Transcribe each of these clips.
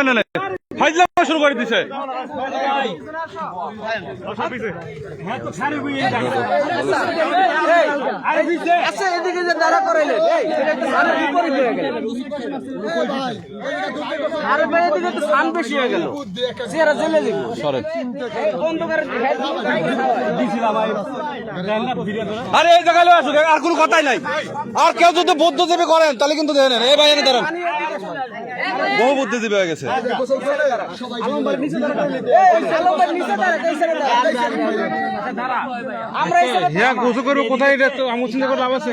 নামেন না ফাইজলাম শুরু করে দিছে। দিব আরে, এই জায়গায় আর কোনো কথাই নাই। আর কেউ যদি বুদ্ধিজীবী করেন, তাহলে কিন্তু দেখেন এই বহু বুদ্ধিজীবী হয়ে গেছে। হ্যাঁ করব কোথায় এটা তো? আমার চিন্তা করে লাভ আছে?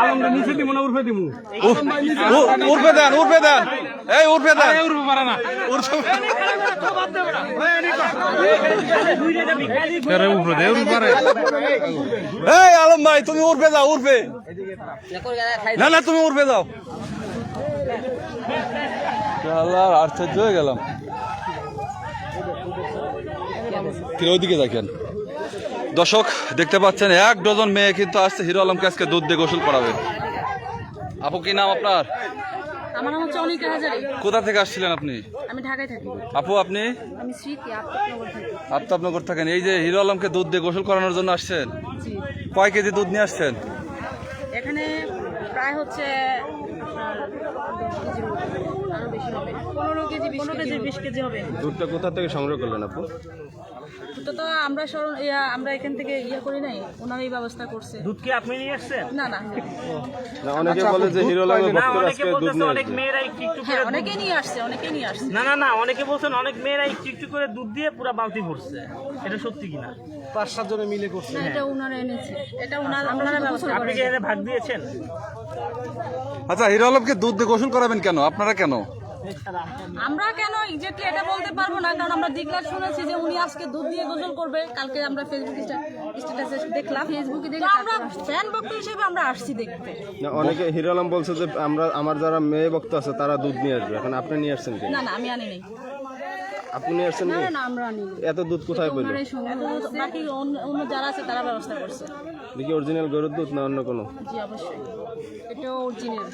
আলমটা নিচে দিব না উঠে দিব উর- উর- উর্ফে দেন উর্ফে দেন। এই উর্ফে দেন। উঠবে পারে না। আরে উঠবে দে উঠবে পারে। এই আলম ভাই তুমি উর্ফে যাও উর্ফে। না না তুমি উর্ফে যাও। আল্লাহ আশ্চর্য হয়ে গেলাম। ওইদিকে দেখেন। দর্শক দেখতে পাচ্ছেন এক ডজন মেয়ে কিন্তু আসছে হিরো আলমকে আজকে দুধ দিয়ে গোসল করাবে। আপু কি নাম আপনার? আমার নাম হচ্ছে অনিকা হাজারি। কোথা থেকে আসছিলেন আপনি? আমি ঢাকায় থাকি। আপু আপনি? আমি স্মৃতি আপনার থাকি। আফতাবনগর থাকেন। এই যে হিরো আলমকে দুধ দিয়ে গোসল করানোর জন্য আসছেন কয় কেজি দুধ নিয়ে আসছেন? এখানে প্রায় হচ্ছে আরও বেশি হবে। পনেরো কেজি পনেরো কেজি বিশ কেজি হবে। দুধটা কোথা থেকে সংগ্রহ করলেন আপু? তো তো আমরা স্মরণ আমরা এখান থেকে ইয়ে করি নাই ওনারই ব্যবস্থা করছে। দুধ কি আপনি নিয়ে আসছেন না না না। অনেকে বলে যে হিরো আলমের না ভক্তরা অনেকে আজকে দুধ নিয়ে অনেক মেয়েরা একটু একটু হ্যাঁ করে দুধ- নিয়ে আসছে অনেকেই নিয়ে আসছে। না না না অনেকে বলছেন অনেক মেয়েরা একটু একটু করে দুধ দিয়ে পুরো বালতি ভরছে। এটা সত্যি কিনা? না এটা ওনারা এনেছে। এটা ওনার ওনারা ব্যবস্থা আপনি কি করেছে ভাগ দিয়েছেন? আচ্ছা হিরো আলমকে দুধ দিয়ে গোসল করাবেন কেন? আপনারা কেন? আমরা কেন? এক্স্যাক্টলি এটা বলতে পারব না কারণ আমরা ডিক্লার শুনেছি যে উনি আজকে দুধ দিয়ে গোসল করবে। কালকে আমরা ফেসবুক স্ট্যাটাসে দেখলাম। ফেসবুকে দেখে আমরা ফ্যান ভক্ত হিসেবে আমরা আসছি দেখতে। না অনেকে হিরো আলম বলছে যে আমরা আমার যারা মেয়ে ভক্ত আছে তারা দুধ নিয়ে আসবে। এখন আপনি নিয়ে আসছেন কি না না আমি আনি নাই। আপনি আসছেন কি না আমরা আনি এত দুধ কোথায় পেল বাকি অন্য যারা আছে তারা ব্যবস্থা করছে। দেখি অরিজিনাল গরুর দুধ না অন্য কোনো? জি অবশ্যই। এটা অরিজিনাল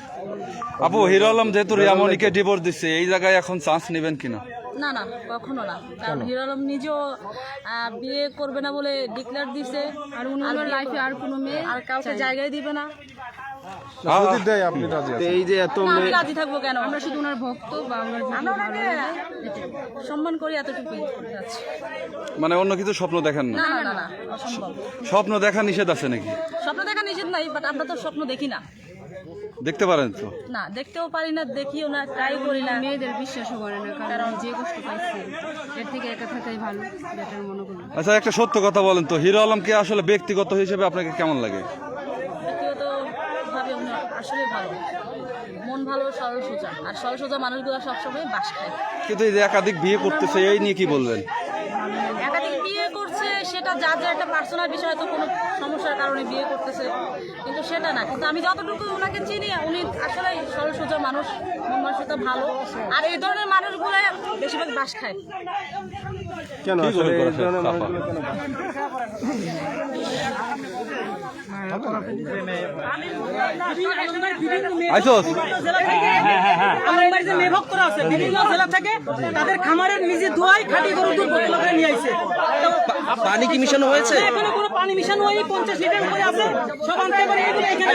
আপু হিরো আলম যেহেতু রিয়ামণিকে ডিভোর্স দিচ্ছে এই জায়গায় এখন চান্স নেবেন কিনা? না না কখনো না। কারণ হিরো আলম নিজেও বিয়ে করবে না বলে ডিক্লার দিছে। আর উনি লাইফে আর কোনো মেয়ে আর কাউকে জায়গায় দিবে না। যদি দেয় আপনি রাজি এই যে এত আমি রাজি থাকব কেন? আমরা শুধু ওনার ভক্ত বা আমরা ওনাকে সম্মান করি এতটুকুই মানে অন্য কিছু স্বপ্ন দেখেন না? না না না না অসম্ভব। স্বপ্ন দেখা নিষেধ আছে নাকি? স্বপ্ন দেখা নিষেধ নাই বাট আমরা তো স্বপ্ন দেখি না। দেখতে পারেন তো। না দেখতেও পারি না দেখিও না ট্রাই করি না। মেয়েদের বিশ্বাসও করে না কারণ যে কষ্ট পাইছে এর থেকে একা থাকাই ভালো বেটার মনে করি। আচ্ছা একটা সত্য কথা বলেন তো। হিরো আলম আলমকে আসলে ব্যক্তিগত হিসেবে আপনাকে কেমন লাগে ব্যক্তিগত ভাবে উনি আসলে ভালো মন ভালো সরল সোজা। আর সরল সোজা মানুষগুলো সবসময় বাস খায়। কিন্তু এই যে একাধিক বিয়ে করতেছে এই নিয়ে কি বলবেন? একাধিক বিয়ে করছে সেটা যার যার একটা পার্সোনাল বিষয় হয়তো কোনো সমস্যার কারণে বিয়ে করতেছে কিন্তু সেটা না। কিন্তু আমি যতটুকু ওনাকে চিনি উনি আসলে সরল সোজা মানুষ মন মানসিকতা ভালো। আর এই ধরনের মানুষগুলো বেশিরভাগ বাস খায়। কেন আসলে এই ধরনের মানুষগুলো কেন বিভিন্ন জেলা থেকে তাদের খামারের নিজে ধোয়াই খাঁটি গরু দুধ বোতল নিয়ে আইছে। পানি কি মিশানো হয়েছে? এখানে কোনো পানি মিশানো হয়নি। পঞ্চাশ লিটার করে আছে। সব আনতে পারে এগুলো এখানে।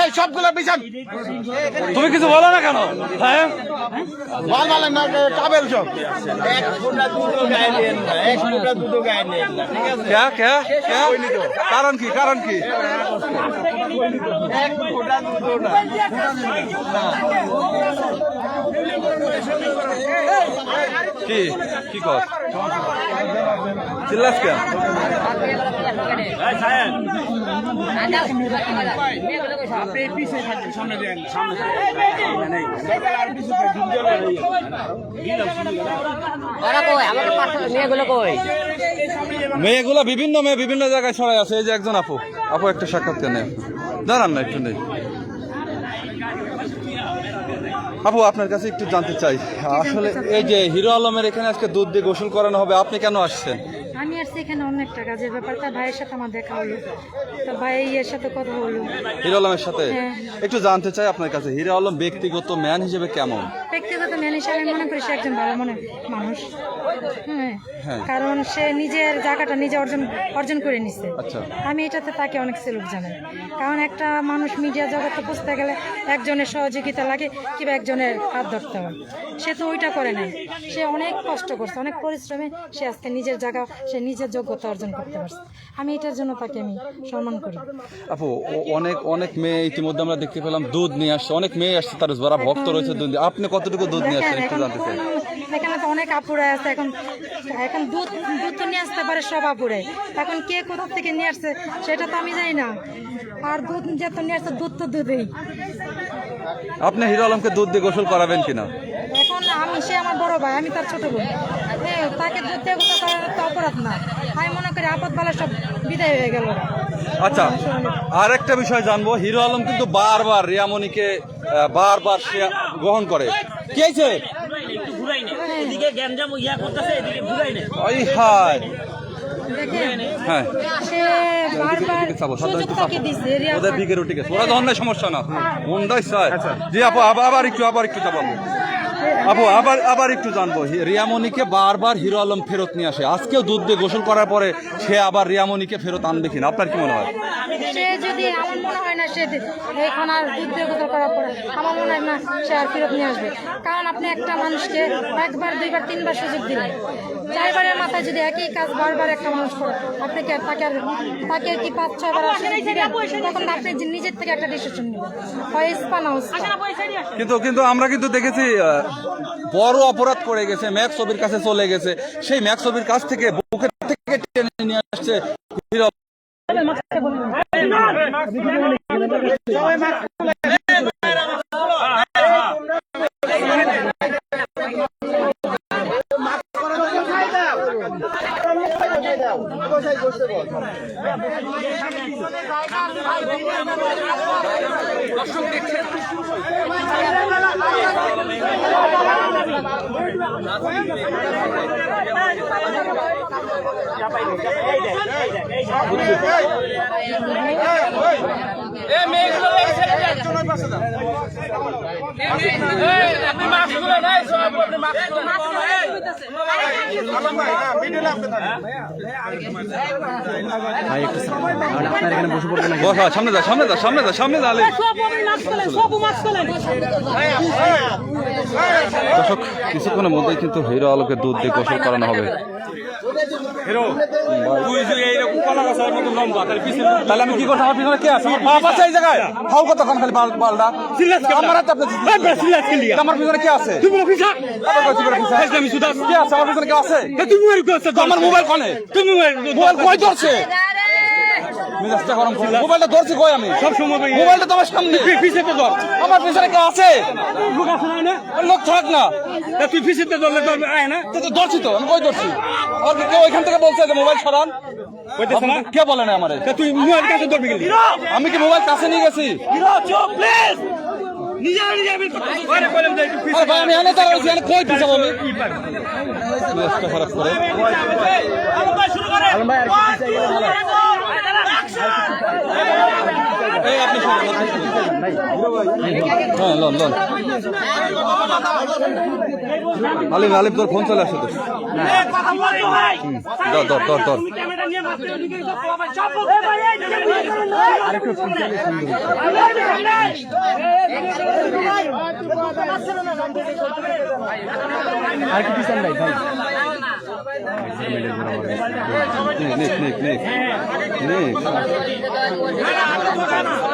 এই সবগুলো তুমি কিছু বলো না কেন? হ্যাঁ? মাল মালের না কাবের সব। কারণ কি কারণ কি? এক ফোটা দুটো না। কি? কি কর? চিল্লাস কেন? মেয়েগুলো বিভিন্ন মেয়ে বিভিন্ন জায়গায় ছড়াই আছে। এই যে একজন আপু। আপু একটা সাক্ষাৎকার নেই দাঁড়ান না একটু নেই। আপু আপনার কাছে একটু জানতে চাই। আসলে এই যে হিরো আলমের এখানে আজকে দুধ দিয়ে গোসল করানো হবে আপনি কেন আসছেন? আমি আসছি এখানে অন্য একটা কাজের ব্যাপার তার ভাইয়ের সাথে আমার দেখা হলো। তো ভাই এর সাথে কথা হলো। হিরো আলমের সাথে? হ্যাঁ। একটু জানতে চাই আপনার কাছে হিরো আলম ব্যক্তিগত ম্যান হিসেবে কেমন? ব্যক্তিগত ম্যান হিসাবে আমি মনে করি সে একজন ভালো মনে মানুষ। হ্যাঁ হ্যাঁ। কারণ সে নিজের জায়গাটা নিজে অর্জন অর্জন করে নিছে। আচ্ছা। আমি এটাতে তাকে অনেক সেলুট জানাই। কারণ একটা মানুষ মিডিয়া জগতে বুঝতে গেলে একজনের সহযোগিতা লাগে কিংবা একজনের হাত ধরতে হয়। সে তো ওইটা করে নাই সে অনেক কষ্ট করছে অনেক পরিশ্রমে সে আজকে নিজের জায়গা সে নিজের যোগ্যতা অর্জন করতে পারছে। আমি এটার জন্য তাকে আমি সম্মান করি। আপু অনেক অনেক মেয়ে ইতিমধ্যে আমরা দেখতে পেলাম দুধ নিয়ে আসছে। অনেক মেয়ে আসছে তার যারা ভক্ত রয়েছে দুধ। আপনি কতটুকু দুধ নিয়ে আসছেন? একটু এখন জানতে চাই। এখানে তো অনেক আপুরা আছে এখন এখন দুধ দুধ তো নিয়ে আসতে পারে সব আপুরে এখন কে কোথা থেকে নিয়ে আসছে সেটা তো আমি জানি না। আর দুধ যত নিয়ে আসছে দুধ তো দুধেই। আপনি হিরো আলমকে দুধ দিয়ে গোসল করাবেন কিনা? এখন আমি সে আমার বড় ভাই আমি তার ছোট বোন। হ্যাঁ তাকে দুধ দিয়ে গোসল করার তো অপরাধ না। আমি মনে করি আপদ বেলা সব বিদায় হয়ে গেল। আচ্ছা আর একটা বিষয় জানব। হিরো আলম কিন্তু বারবার রিয়ামণিকে বারবার সে গ্রহণ করে। কি হয়েছে? ইয়া ওই হ্যাঁ। ওদের দিকে রুটি গেছে। ওরা ধরনের সমস্যা না। মন্ডাই স্যার জি আপু আবার আবার একটু আবার একটু চাপাবো। আপু, আবার আবার একটু জানব। রিয়ামণিকে বারবার হিরো আলম ফেরত নিয়ে আসে। আজকেও দুধ দিয়ে গোসল করার পরে সে আবার রিয়ামণিকে ফেরত আনবে কিনা? আপনার কি মনে হয়? সে যদি আমার মনে হয় না সে এখন আর দুধ দিয়ে করার পরে আমার মনে হয় না সে আর ফেরত নিয়ে আসবে। কারণ আপনি একটা মানুষকে একবার দুইবার তিনবার সুযোগ দিলেন। চারবারের মাথায় যদি একই কাজ বারবার একটা মানুষ করে আপনি কি আর তাকে আর তাকে কি পাঁচ ছয়বার তখন আপনি নিজের থেকে একটা ডিসিশন নেবেন। হয় ইস্পা না কিন্তু কিন্তু আমরা কিন্তু দেখেছি আহ, বড় অপরাধ করে গেছে ম্যাক ছবির কাছে চলে গেছে। সেই ম্যাক ছবির কাছ থেকে বুকের থেকে টেনে নিয়ে আসছে। হিরো বসা সামনে যা সামনে যা সামনে যা সামনে যা দর্শক কিছুক্ষণের মধ্যেই কিন্তু হিরো আলোকে দুধ দিয়ে গোসল করানো হবে। তাহলে আমি কি করতে আমার পিছনে কে আছে? আমার বাপ আছে এই জায়গায়। ফাউ কত খান খালি বাল বালটা? আমার হাতে আপনি আমার পিছনে কে আছে? তুমি কইছি বলে পিছনে। কে আছে? আমার পিছনে কে আছে? তো আমার মোবাইল কনে? মোবাইল কয় ধরছে? মেজাজটা গরম। মোবাইলটা ধরছি কই আমি? সব সময় মোবাইলটা তো আমার সামনে পিছনে ধর। আমার পিছনে কে আছে? ওই লোক থাক না। তুই ফিসিতে ধরলে তোর আয় না। তো তো ধরছি তো আমি কই ধরছি? আর কেউ ওইখান থেকে বলছে যে মোবাইল সরান? কে বলে না আমারে? তুই মোবাইল কাছে ধরবি গেলি আমি কি মোবাইল কাছে নিয়ে গেছি? চুপ প্লিজ! খারাপ করে। হ্যাঁ লন লন আলিম আলিম তোর ফোন চলে আসে তো। কথা বলি ভাই ধর ধর। ধর ধর ক্যামেরা নিয়ে মারতে ওদিকে তো ভাই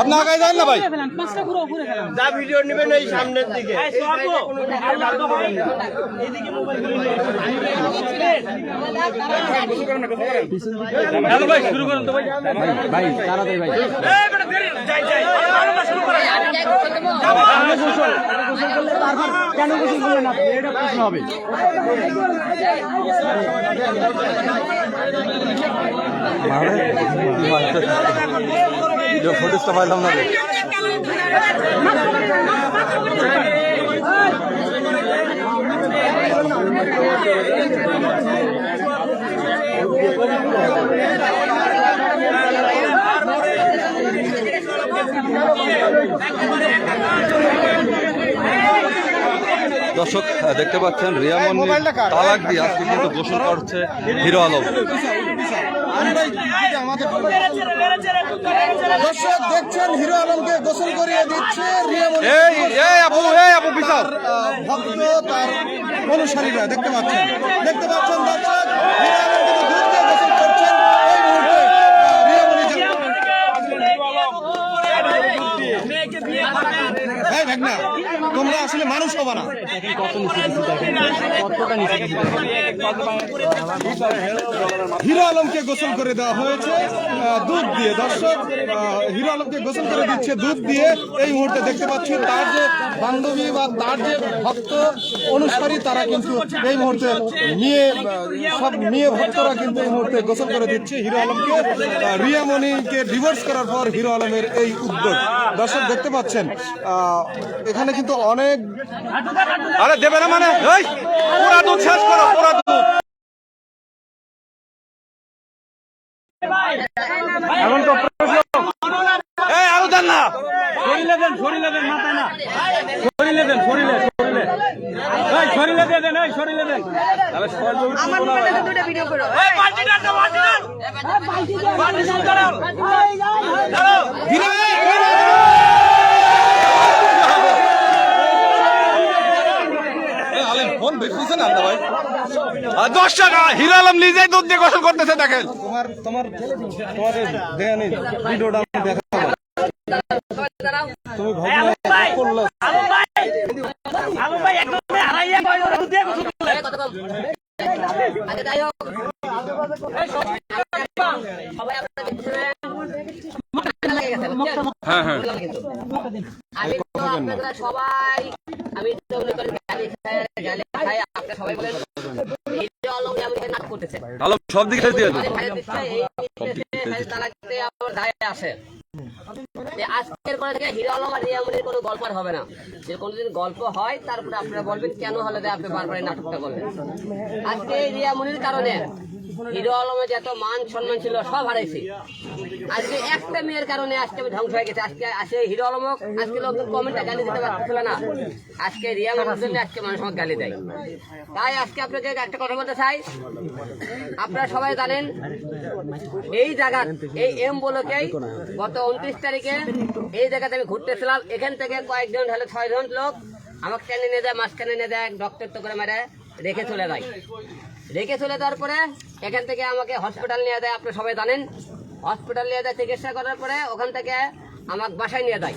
আপনি আগে যান না ভাই পাঁচটা ঘুরে ঘুরে এই নিয়ে আসো। হ্যালো ভাই শুরু করুন তো ভাই ভাই তাড়াতাড়ি ভাই যাই যাই আরও না শুরু ফুটেজটা পাইলাম না দর্শক দেখতে পাচ্ছেন রিয়ামন তালাক দিয়ে আজকে কিন্তু গোসল করছে হিরো আলম। দর্শক দেখছেন হিরো আলমকে গোসল করিয়ে দিচ্ছে রিয়ামণি এই এই আপু এই আপু বিচার ভক্ত তার অনুসারীরা দেখতে পাচ্ছেন। দেখতে পাচ্ছেন দর্শক হিরো আলম কিন্তু দুধ দিয়ে গোসল করছেন এই মুহূর্তে। রিয়ামণি যে- ভাগনা তোমরা আসলে মানুষ হবা না। হিরো আলমকে গোসল করে দেওয়া হয়েছে দুধ দিয়ে। দর্শক হিরো আলমকে গোসল করে দিচ্ছে দুধ দিয়ে। এই মুহূর্তে দেখতে পাচ্ছি তার যে বান্ধবী বা তার যে ভক্ত অনুসারী, তারা কিন্তু এই মুহূর্তে নিয়ে সব মেয়ে ভক্তরা কিন্তু এই মুহূর্তে গোসল করে দিচ্ছে হিরো আলমকে। রিয়ামণিকে ডিভোর্স করার পর হিরো আলমের এই উদ্যোগ। দর্শক, দেখতে পাচ্ছেন এখানে কিন্তু অনেক আরে দেবে না মানে পুরা দুধ শেষ করো পুরা দুধ। এখন তো এই আরও দেন না। শরীরে দেন শরীরে দেন মাথায় না। শরীরে দেন শরীরে শরীরে এই শরীরে দিয়ে দেন এই শরীরে দেন। এই বালতি দাও, বালতি ডাল। বালতি ডাল দাঁড়াও। দাঁড়াও। এই আলেম ফোন বেশিছে না আন্দা ভাই আর দশ টাকা হিরো আলম নিজেই দুধ দিয়ে গোসল করতেছে দেখেন। তোমার ভিডিওটা তুমি। হ্যাঁ হ্যাঁ। আপনারা সবাই আমি তো মনে করেন গালি খাই গালি খাই আপনারা সবাই বলেন আলম সব দিকে আসে। আজকের পরে থেকে হিরো আলম আর রিয়ামনির কোনো গল্প আর হবে না। যে কোনোদিন গল্প হয় তারপরে আপনারা বলবেন কেন হলে আপনি বারবার নাটকটা করলেন? আজকে এই রিয়ামনির কারণে হিরো আলমের যত মান সম্মান ছিল, সব হারাইছে। আজকে একটা মেয়ের কারণে আজকে আমি ধ্বংস হয়ে গেছে। আজকে আসে হিরো আলমক আজকে লোকজন কমেন্টে গালি দিতে পারতেছিল না। আজকে রিয়া মানুষের জন্য আজকে মানুষ আমাকে গালি দেয়। তাই আজকে আপনাকে একটা কথা বলতে চাই। আপনারা সবাই জানেন, এই জায়গা এই এম বলকেই গত উনত্রিশ তারিখে এই জায়গাতে আমি ঘুরতেছিলাম। এখান থেকে কয়েকজন হলে ছয়জন লোক আমাকে টেনে নিয়ে যায়, মাঝখানে নিয়ে যায় ডক্টর তো করে মেরে রেখে চলে যায়। রেখে চলে যাওয়ার পরে এখান থেকে আমাকে হসপিটাল নিয়ে দেয় আপনি সবাই জানেন। হসপিটাল নিয়ে যায়, চিকিৎসা করার পরে ওখান থেকে আমাকে বাসায় নিয়ে যায়।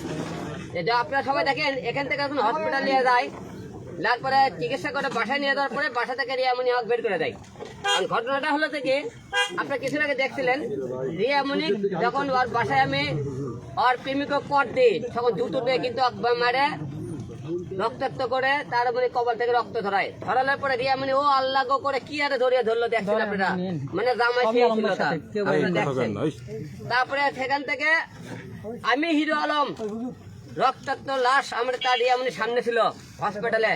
যে আপনারা সবাই দেখেন, এখান থেকে যখন হসপিটাল নিয়ে যায় তারপরে চিকিৎসা করে বাসায় নিয়ে যাওয়ার পরে বাসা থেকে রিয়ামনি আমাকে বের করে দেয়। কারণ ঘটনাটা হলো থেকে আপনারা কিছুদিন আগে দেখছিলেন রিয়ামনি যখন ওর বাসায় আমি ওর প্রেমিকক কর দিই, তখন জুতো দিয়ে কিন্তু মারে রক্তাক্ত করে তার মানে কবল থেকে রক্ত ধরায় ধরানোর পরে রিয়া মানে ও আল্লাহ গো করে কি আরে ধরিয়ে ধরলো দেখছেন আপনারা? মানে জামাই তারপরে সেখান থেকে আমি হিরো আলম রক্তাক্ত লাশ আমার তার রিয়ামনি সামনে ছিল হসপিটালে।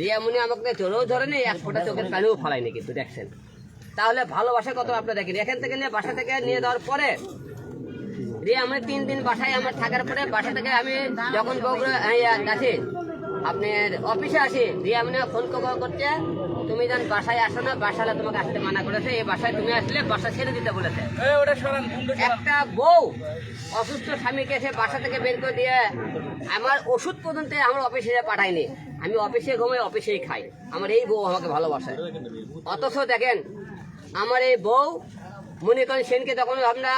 রিয়ামনি আমাকে চোরেও ধরে নেই এক ফোঁটা চোখের পানিও ফলায়নি কিন্তু দেখছেন। তাহলে ভালোবাসা কত আপনারা দেখেন? এখান থেকে নিয়ে বাসা থেকে নিয়ে যাওয়ার পরে রিয়া আমি তিন দিন বাসায় আমার থাকার পরে বাসা থেকে আমি যখন বগুড়া আছি আপনার অফিসে আসি দিয়ে মনে ফোন করছে। তুমি যেন বাসায় আসো না বাসালে তোমাকে আসতে মানা করেছে। এই বাসায় তুমি আসলে বাসা ছেড়ে দিতে বলেছে। একটা বউ অসুস্থ স্বামীকে সে বাসা থেকে বের করে দিয়ে আমার ওষুধ পর্যন্ত আমার অফিসে পাঠায়নি। আমি অফিসে ঘুমাই অফিসেই খাই। আমার এই বউ আমাকে ভালোবাসে। অথচ দেখেন আমার এই বউ মনে করেন সেনকে যখন আমরা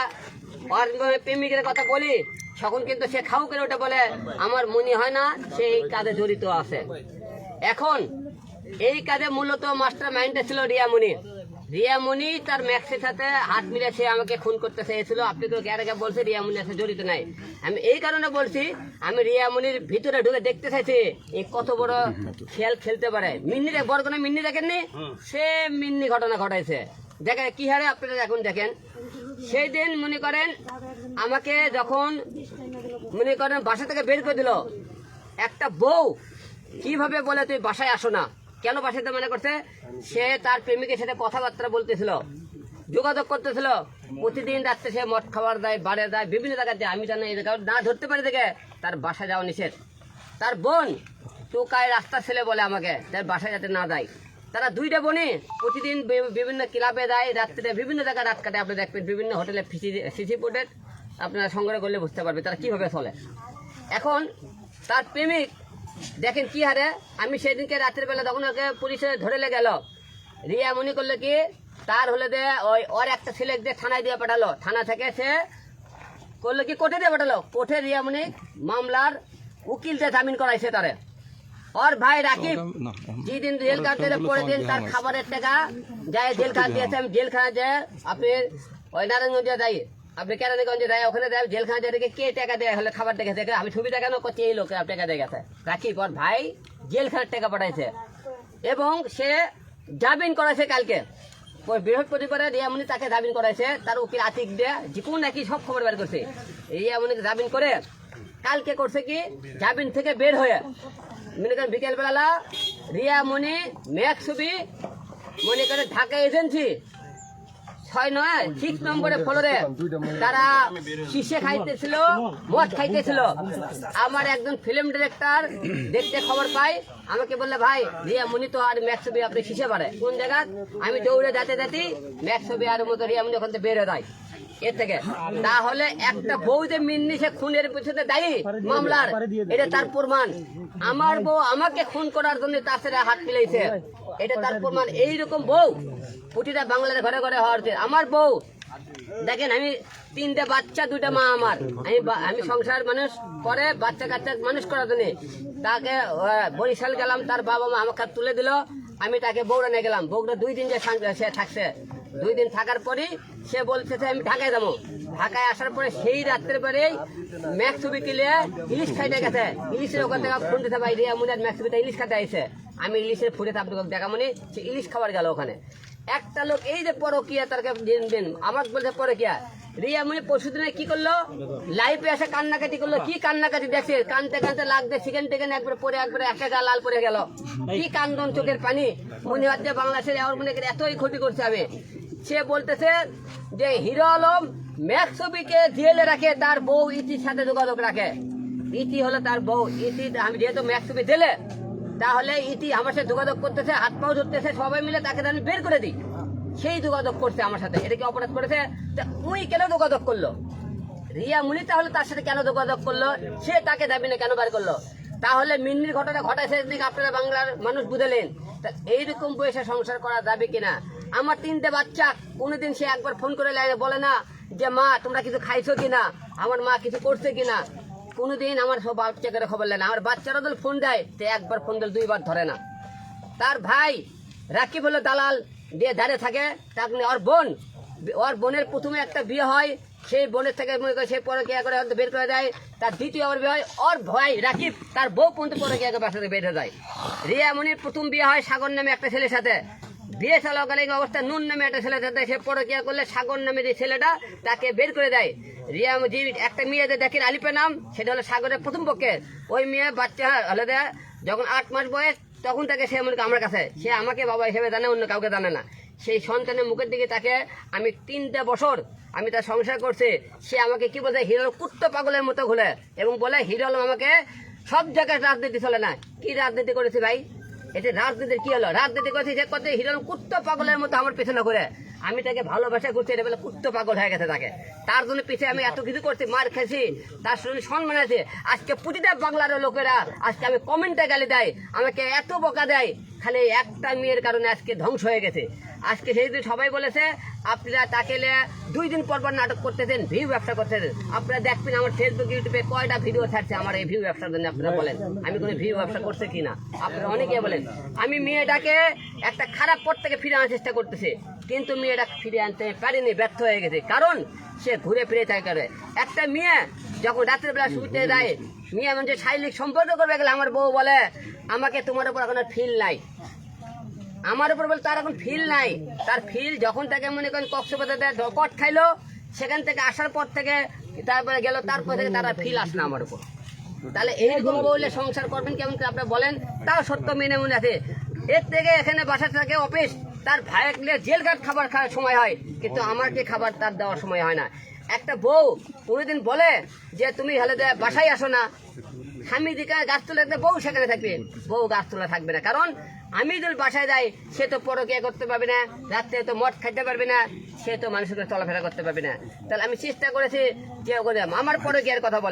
প্রেমিকের কথা বলি তখন কিন্তু সে খাও করে ওটা বলে আমার মনে হয় না সে এই কাজে জড়িত আছে। এখন এই কাজে মূলত মাস্টার মাইন্ডে ছিল রিয়ামণি রিয়ামণি তার ম্যাক্সের সাথে হাত মিলে সে আমাকে খুন করতে চেয়েছিল। আপনি তো গ্যারে বলছে রিয়ামণি আছে জড়িত নাই। আমি এই কারণে বলছি আমি রিয়ামণির ভিতরে ঢুকে দেখতে চাইছি এই কত বড় খেল খেলতে পারে। মিন্নি বড় কোনো মিন্নি দেখেননি? সে মিন্নি ঘটনা ঘটাইছে। দেখেন কি হারে আপনারা এখন দেখেন সেই দিন মনে করেন আমাকে যখন মনে করেন বাসা থেকে বের করে দিল, একটা বউ, কীভাবে বলে তুই বাসায় আসো না? কেন বাসাতে মনে করছে? সে তার প্রেমিকের সাথে কথাবার্তা বলতেছিল, যোগাযোগ করতেছিল। প্রতিদিন রাত্রে সে মদ খাবার দেয় বাড়ে দেয়, বিভিন্ন জায়গাতে আমি জানি এই জায়গায় না ধরতে পারি দেখে তার বাসা যাওয়া নিষেধ। তার বোন টোকায় রাস্তার ছেলে বলে আমাকে, তার বাসায় যাতে না দেয় তারা দুইটা বোনে প্রতিদিন বিভিন্ন ক্লাবে দেয় রাত্রে বিভিন্ন জায়গায় রাত কাটে আপনি দেখবেন বিভিন্ন হোটেলে সিসি ফুটেজ আপনারা সংগ্রহ করলে বুঝতে পারবে তারা কীভাবে চলে। এখন তার প্রেমিক দেখেন কি হারে, আমি সেদিনকে রাত্রের বেলা তখন ওকে পুলিশে ধরে গেল। রিয়া মনে করল কি, তার হলে দে ওই ওর একটা ছেলে দিয়ে থানায় দিয়ে পাঠালো। থানা থেকে সে করল কি, কোর্টে দিয়ে পাঠালো। কোর্টে রিয়া মনে মামলার উকিলতে জামিন করাইছে তারে। ওর ভাই রাকিব যেদিন জেল কাটতে পরের দিন তার খাবারের টাকা যায় জেল খাট দিয়েছে আমি জেলখানা যায় আপনি ওই নারায়ণগঞ্জে যাই আপনি কেরানীগঞ্জে যায় ওখানে যায় জেলখানা যায় কে টাকা দেয় হলে খাবার টাকা দেখে আমি ছবি কেন করছি এই লোকে টাকা দিয়ে গেছে রাকিব ওর ভাই জেলখানার টাকা পাঠাইছে এবং সে জামিন করাইছে কালকে বৃহস্পতিবারে রিয়ামনি তাকে জামিন করাইছে তার উকিল আতিক দিয়ে জিকুন নাকি সব খবর বের করছে এই রিয়ামনিকে জামিন করে কালকে করছে কি জামিন থেকে বের হয়ে মনে করেন বিকেলবেলা রিয়া মনি ছবি মনে করে ঢাকা এজেন্সি। ছয় নয় সিক্স নম্বরে ফ্লোরে তারা শিশে খাইতেছিল মদ খাইতেছিল। আমার একজন ফিল্ম ডিরেক্টর দেখতে খবর পাই আমাকে বললে ভাই রিয়া মনি তো আর ম্যাক্স ছবি আপনি শিশে পারে কোন জায়গা? আমি দৌড়ে যেতে যেতে ম্যাক্স ছবি আর মতো রিয়া মনি ওখান থেকে বের যায়। এর থেকে। তাহলে একটা বউ যে মিন্নি সে খুনের পিছনে দায়ী মামলার এটা তার প্রমাণ। আমার বউ আমাকে খুন করার জন্য তার সাথে হাত মিলাইছে। এটা তার প্রমাণ। এইরকম বউ প্রতিটা বাংলার ঘরে ঘরে হওয়ার আমার বউ। দেখেন, আমি তিনটে বাচ্চা, দুইটা মা আমার। আমি আমি সংসার মানুষ করে বাচ্চা কাচ্চা মানুষ করার জন্য। তাকে বরিশাল গেলাম, তার বাবা মা আমাকে তুলে দিল। আমি তাকে বৌড়া নিয়ে গেলাম। বৌড়া দুই দিন যে সাং- থাকছে। দুই দিন থাকার পরেই সে বলছে আমি ঢাকায় যাব। ঢাকায় আসার পরে সেই রাত্রের পরেই ম্যাক্স ছবি কিলে ইলিশ খাইতে গেছে। ইলিশের ওখান থেকে ফোন দিতে পারি, রিয়া মুনিয়ার ম্যাক্স ছবিতে ইলিশ খাইতে আইছে। আমি ইলিশের ফুটে আপনাকে দেখা মনে সে ইলিশ খাবার গেল ওখানে। একটা লোক, এই যে পরকিয়া তার দিন দিন আমার বলছে পরকিয়া। রিয়া মুনি পরশু দিনে কি করল? লাইফে এসে কান্নাকাটি করল। কি কান্নাকাটি দেখছে? কানতে কানতে লাগতে সেকেন্ড থেকে একবার পরে একবার একা গা লাল পরে গেল। কি কান্দন চোখের পানি? মনে হচ্ছে বাংলাদেশের আমার মনে করে এতই ক্ষতি করছে আমি। সে বলতেছে যে, হিরো আলম ম্যাক্স ছবিকে জেলে রাখে, তার বউ ইতির সাথে যোগাযোগ রাখে। ইতি হলো তার বউ। ইতি, আমি যেহেতু ম্যাক্স ছবি দিলে তাহলে ইতি আমার সাথে যোগাযোগ করতেছে হাত পাও ধরতেছে, সবাই মিলে তাকে আমি বের করে দিই। সেই যোগাযোগ করছে আমার সাথে। এটা কি অপরাধ করেছে? উই কেন যোগাযোগ করল? রিয়া মুনি তাহলে তার সাথে কেন যোগাযোগ করল? সে তাকে দাবি না কেন বার করল? তাহলে মিন্নির ঘটনা ঘটাইছে দিকে আপনারা বাংলার মানুষ বুঝলেন। এইরকম বয়সে সংসার করা যাবে কিনা? আমার তিনটে বাচ্চা, কোনোদিন সে একবার ফোন করে বলে না যে, মা, তোমরা কিছু খাইছো কিনা? আমার মা কিছু করছে কিনা? কোনোদিন আমার সব বাচ্চা করে খবর নেয় আমার বাচ্চারা তো ফোন দেয়, তো একবার ফোন দিলে দুইবার ধরে না। তার ভাই রাকিব হলো দালাল, দিয়ে দাঁড়িয়ে থাকে। তাকে ওর বোন, ওর বোনের প্রথমে একটা বিয়ে হয়। সেই বোনের থেকে মনে করে সেই পরে করে হয়তো বের করে দেয়। তার দ্বিতীয় আবার বিয়ে হয়। ওর ভাই রাকিব, তার বউ পর্যন্ত পরে কে বাসা থেকে বের হয়ে যায় রিয়া মনির প্রথম বিয়ে হয় সাগর নামে একটা ছেলের সাথে। বিয়ে চলাকালীন অবস্থা? নুন নামে একটা ছেলে সাথে সে পরে কে করলে সাগর নামে যে ছেলেটা, তাকে বের করে দেয়। রিয়া যে একটা মেয়ে যে দেখেন আলিপের নাম, সেটা হলো সাগরের প্রথম পক্ষে ওই মেয়ে বাচ্চা, হলে দেয় যখন আট মাস বয়স, তখন তাকে সে মনে আমার কাছে। সে আমাকে বাবা হিসেবে জানে, অন্য কাউকে জানে না। সেই সন্তানের মুখের দিকে তাকে আমি তিনটে বছর আমি তার সংসার করছি। সে আমাকে কি বলছে হিরো কুত্ত পাগলের মতো ঘুরে এবং বলে, হিরো আলম আমাকে সব জায়গায় রাজনীতি চলে না। কি রাজনীতি করেছে ভাই? এটা রাজনীতির কি হলো? রাজনীতি করছে যে কত হিরণ কুত্ত পাগলের মতো আমার পেছনে করে আমি তাকে ভালোবাসা করছি, এটা বলে কুত্ত পাগল হয়ে গেছে তাকে। তার জন্য পিছিয়ে আমি এত কিছু করছি, মার খেয়েছি, তার শরীর সম্মান আছে আজকে প্রতিটা বাংলার লোকেরা আজকে আমি কমেন্টে গালি দেয়, আমাকে এত বোকা দেয়, খালি একটা মেয়ের কারণে আজকে ধ্বংস হয়ে গেছে। আজকে সেই দিন সবাই বলেছে, আপনারা তাকে দুই দিন পর পর নাটক করতেছেন, ভিউ ব্যবসা করতেছেন। আপনারা দেখবেন আমার ফেসবুক ইউটিউবে কয়টা ভিডিও ছাড়ছে আমার এই ভিউ ব্যবসার জন্য আপনারা বলেন। আমি কোনো ভিউ ব্যবসা করছে কিনা আপনারা অনেকে বলেন, আমি মেয়েটাকে একটা খারাপ পথ থেকে ফিরে আনার চেষ্টা করতেছি, কিন্তু মেয়েটা ফিরে আনতে পারেনি, ব্যর্থ হয়ে গেছে। কারণ সে ঘুরে ফিরে তাই করে একটা মেয়ে যখন রাত্রের বেলা শুতে যায়, মেয়ে মানে শারীরিক সম্পর্ক করবে গেলে আমার বউ বলে, আমাকে তোমার উপর এখন ফিল নাই। আমার উপর বলে তার এখন ফিল নাই। তার ফিল যখন তাকে মনে করেন কক্সবাজারে কট খাইলো, সেখান থেকে আসার পর থেকে তারপরে গেল, তারপর থেকে তারা ফিল আসলো আমার উপর। তাহলে এইরকম বললে সংসার করবেন কেমন আপনারা বলেন? তাও সত্য মেনে মনে আছে। এর থেকে এখানে বাসা থাকে অফিস তার ভাইয়ের জেল গার্ড খাবার খাওয়ার সময় হয়, কিন্তু আমার আমাকে খাবার তার দেওয়ার সময় হয় না। একটা বউ কোনোদিন বলে যে, তুমি হলে যে বাসায় আসো না। স্বামী দিকে গাছ তুলে একটা বউ সেখানে থাকবে। বউ গাছ তোলা থাকবে না। কারণ আমি যদি বাসায় যাই, সে তো পরকিয়া করতে পারবে না, রাত্রে তো মদ খাইতে পারবে না, সে তো মানুষের চলাফেরা করতে পারবে না। তাহলে আমি চেষ্টা করেছি যে আমার পরকিয়ার কথা